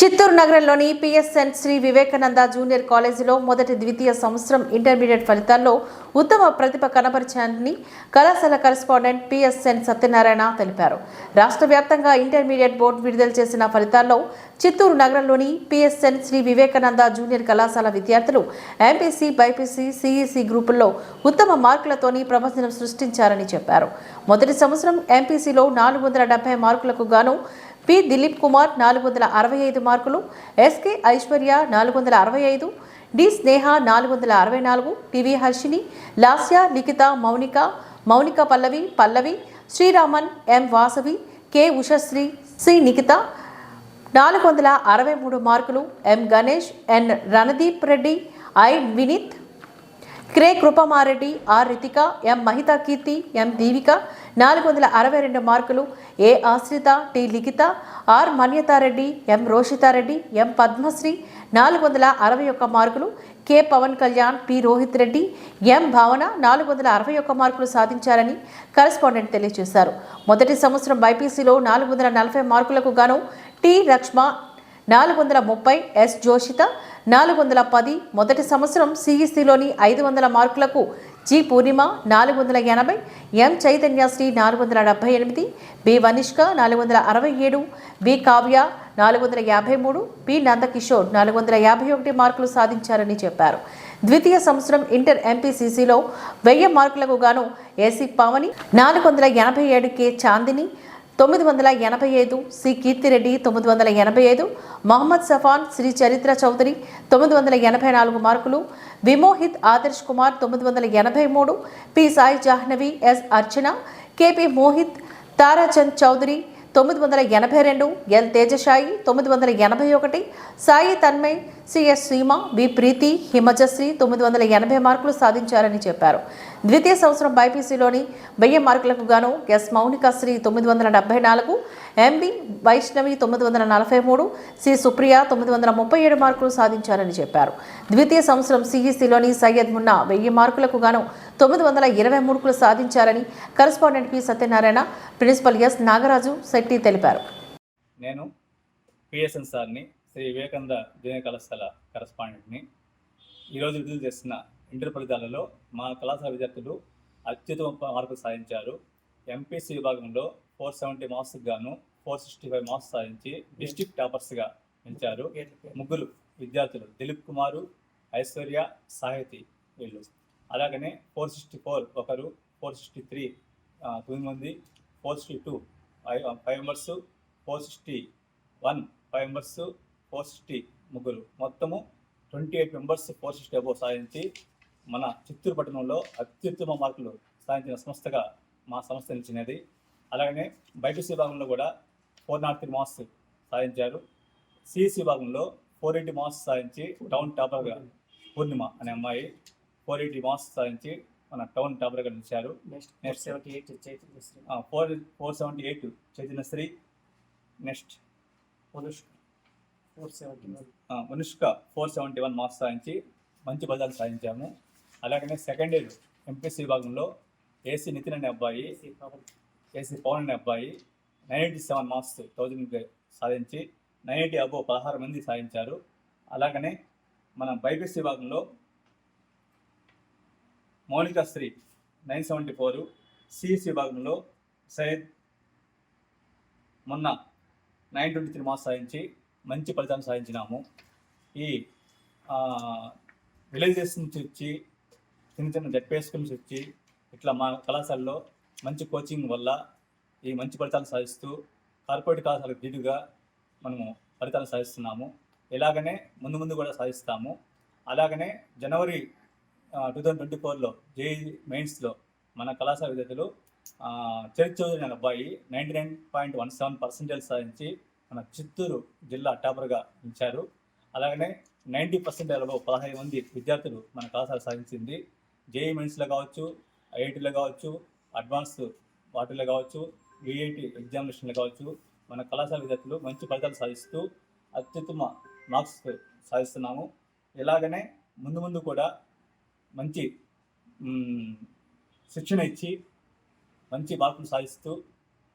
చిత్తూరు నగరంలోని PSN Shri Vivekananda junior కాలేజీలో మొదటి ద్వితీయ సంవత్సరం ఇంటర్మీడియట్ ఫలితాల్లో ఉత్తమ ప్రతిభ కనబరిచారని కళాశాల కరెస్పాండెంట్ పిఎస్ఎన్ సత్యనారాయణ తెలిపారు. రాష్ట్ర వ్యాప్తంగా ఇంటర్మీడియట్ బోర్డు విడుదల చేసిన ఫలితాల్లో చిత్తూరు నగరంలోని పిఎస్ఎన్ శ్రీ వివేకానంద జూనియర్ కళాశాల విద్యార్థులు ఎంపీసీ బైపీసీ సిఈసి గ్రూపుల్లో ఉత్తమ మార్కులతోని ప్రబంధనం సృష్టించారని చెప్పారు. మొదటి సంవత్సరం ఎంపీసీలో నాలుగు వందల డెబ్బై మార్కులకు గాను పి. దిలీప్ కుమార్ నాలుగు వందల అరవై ఐదు మార్కులు ఎస్కే ఐశ్వర్య నాలుగు వందల అరవై ఐదు డి. స్నేహ నాలుగు వందల అరవై నాలుగు TV Harshini Lasya Likhita Mounika Mounika Pallavi Pallavi Sriraman M. Vasavi K. Ushasri C. Nikhita నాలుగు వందల అరవై మూడు మార్కులు M. Ganesh N. Randeep Reddy I. Vineeth క్రే Krupamareddy R Ritika M Mahita Keerthi M Deevika నాలుగు వందల అరవై రెండు మార్కులు A Ashrita T Likhita R Manyatareddy M Roshitareddy M Padmasri నాలుగు వందల అరవై ఒక్క మార్కులు K Pawan Kalyan P Rohit Reddy M Bhavana నాలుగు వందల అరవై ఒక్క మార్కులు సాధించారని కరెస్పాండెంట్ తెలియజేశారు. మొదటి సంవత్సరం బైపీసీలో నాలుగు వందల నలభై మార్కులకు గాను టి లక్ష్మ నాలుగు వందల ముప్పై ఎస్ జోషిత నాలుగు వందల పది మొదటి సంవత్సరం సిఈసిలోని ఐదు వందల మార్కులకు జి పూర్ణిమ నాలుగు వందల ఎనభై ఎం చైతన్యశ్రీ నాలుగు వందల డెబ్బై ఎనిమిది బి వనిష్క నాలుగు వందల అరవై ఏడు బి కావ్య నాలుగు వందల యాభై మూడు పి నందకిషోర్ నాలుగు వందల యాభై ఒకటి మార్కులు సాధించారని చెప్పారు. ద్వితీయ సంవత్సరం ఇంటర్ ఎంపీసీసీలో వెయ్యి మార్కులకు గాను ఏసీ పావని నాలుగు వందల ఎనభై ఏడు కె చాందిని తొమ్మిది వందల ఎనభై ఐదు సి. కీర్తిరెడ్డి తొమ్మిది వందల ఎనభై ఐదు మహమ్మద్ సఫాన్ శ్రీ చరిత్ర చౌదరి తొమ్మిది వందల ఎనభై నాలుగు మార్కులు విమోహిత్ ఆదర్శ్ కుమార్ తొమ్మిది వందల ఎనభై మూడు P. Sai Jahnavi S. Archana KP Mohit Tarachand Chowdary తొమ్మిది వందల ఎనభై రెండు ఎల్. తేజశాయి తొమ్మిది వందల ఎనభై ఒకటి సాయి తన్మయ్ సిఎస్ సీమ బి ప్రీతి హిమజశ్రీ తొమ్మిది వందల ఎనభై మార్కులు సాధించారని చెప్పారు. ద్వితీయ సంవత్సరం బైపీసీలోని వెయ్యి మార్కులకు గాను ఎస్. మౌనికశ్రీ తొమ్మిది వందల డెబ్బై నాలుగు ఎంబి. వైష్ణవి తొమ్మిది వందల నలభై మూడు సి. సుప్రియ తొమ్మిది వందల ముప్పై ఏడు మార్కులు సాధించారని చెప్పారు. ద్వితీయ సంవత్సరం సిఈసిలోని సయ్యద్ మున్నా వెయ్యి మార్కులకు గాను తొమ్మిది వందల ఇరవై మూడుకులు సాధించారని correspondent P Satyanarayana principal S Nagaraju Shetty తెలిపారు. నేను పిఎస్ఎన్ సార్ని శ్రీ వివేకానంద జూనియర్ కళాశాల కరస్పాండెంట్ని ఈరోజు విడుదల చేస్తున్న ఇంటర్ ఫలితాలలో మా కళాశాల విద్యార్థులు అత్యుత్తమ మార్కులు సాధించారు. ఎంపీసీ విభాగంలో ఫోర్ సెవెంటీ మార్క్స్కి గాను ఫోర్ సిక్స్టీ ఫైవ్ మార్క్స్ సాధించి డిస్టిక్ టాపర్స్గా నిలిచారు ముగ్గురు విద్యార్థులు దిలీప్ కుమారు ఐశ్వర్య సాహితి వీళ్ళు. అలాగనే ఫోర్ సిక్స్టీ ఫోర్ ఒకరు ఫోర్ సిక్స్టీ త్రీ తొమ్మిది మంది four sixty two five five members four sixty one five members four sixty ముగ్గురు. మొత్తము twenty eight members four sixty above సాధించి మన చిత్తూరు పట్టణంలో అత్యుత్తమ మార్కులు సాధించిన సంస్థగా మా సంస్థ నిలిచినది. అలాగనే బైపీసీ విభాగంలో కూడా ఫోర్ నాట్ త్రీ మార్క్స్ సాధించారు. సిఎస్సి విభాగంలో ఫోర్ ఎయిటీ మార్క్స్ సాధించి టౌన్ టాపర్గా పూర్ణిమ అనే అమ్మాయి ఫోర్ ఎయిటీ మార్క్స్ సాధించి మన టౌన్ టాపర్గా నిలిచారు next four seventy eight Chaitanyasri four four seventy eight Chaitanyasri next Anushka. Four seventy one. Manushka four seventy one marks సాధించి మంచి ఫలితాలు సాధించాము. అలాగనే సెకండ్ ఇయర్ ఎంపీసీ విభాగంలో ఏసీ నితిన్ అనే అబ్బాయి ఏసీ పవన్. అనే అబ్బాయి nine eighty seven marks thousand సాధించి నైన్ ఎయిటీ అబో పదహారు మంది సాధించారు. అలాగనే మన బైపీసీ విభాగంలో Mounika Sri nine seventy four CSC విభాగంలో సయ్యద్ మొన్న నైన్ ట్వంటీ త్రీ మార్క్స్ సాధించి మంచి ఫలితాన్ని సాధించినాము. ఈ విలేజెస్ నుంచి వచ్చి చిన్న చిన్న జడ్పీ స్కూల్ నుంచి వచ్చి ఇట్లా మా కళాశాలలో మంచి కోచింగ్ వల్ల ఈ మంచి ఫలితాలు సాధిస్తూ కార్పొరేట్ కళాశాలకు దిగుగా మనము ఫలితాలు సాధిస్తున్నాము. ఇలాగనే ముందు ముందు కూడా సాధిస్తాము. అలాగనే జనవరి టూ థౌజండ్ ట్వంటీ ఫోర్లో జేఈ మెయిన్స్లో మన కళాశాల విద్యార్థులు చరిత్ర చౌదరి అనే అబ్బాయి ninety nine point one seven percentage సాధించి మన చిత్తూరు జిల్లా టాపర్గా నిలిచారు. అలాగనే నైంటీ పర్సెంటేజ్లో పదహైదు మంది విద్యార్థులు మన కళాశాల సాధించింది. జేఈ మెయిన్స్లో కావచ్చు ఐఐటీలో కావచ్చు అడ్వాన్స్ వాటిలో కావచ్చు విఐటి ఎగ్జామినేషన్లో కావచ్చు మన కళాశాల విద్యార్థులు మంచి ఫలితాలు సాధిస్తూ అత్యుత్తమ మార్క్స్ సాధిస్తున్నాము. ఇలాగనే ముందు ముందు కూడా మంచి శిక్షణ ఇచ్చి మంచి మార్కులు సాధిస్తూ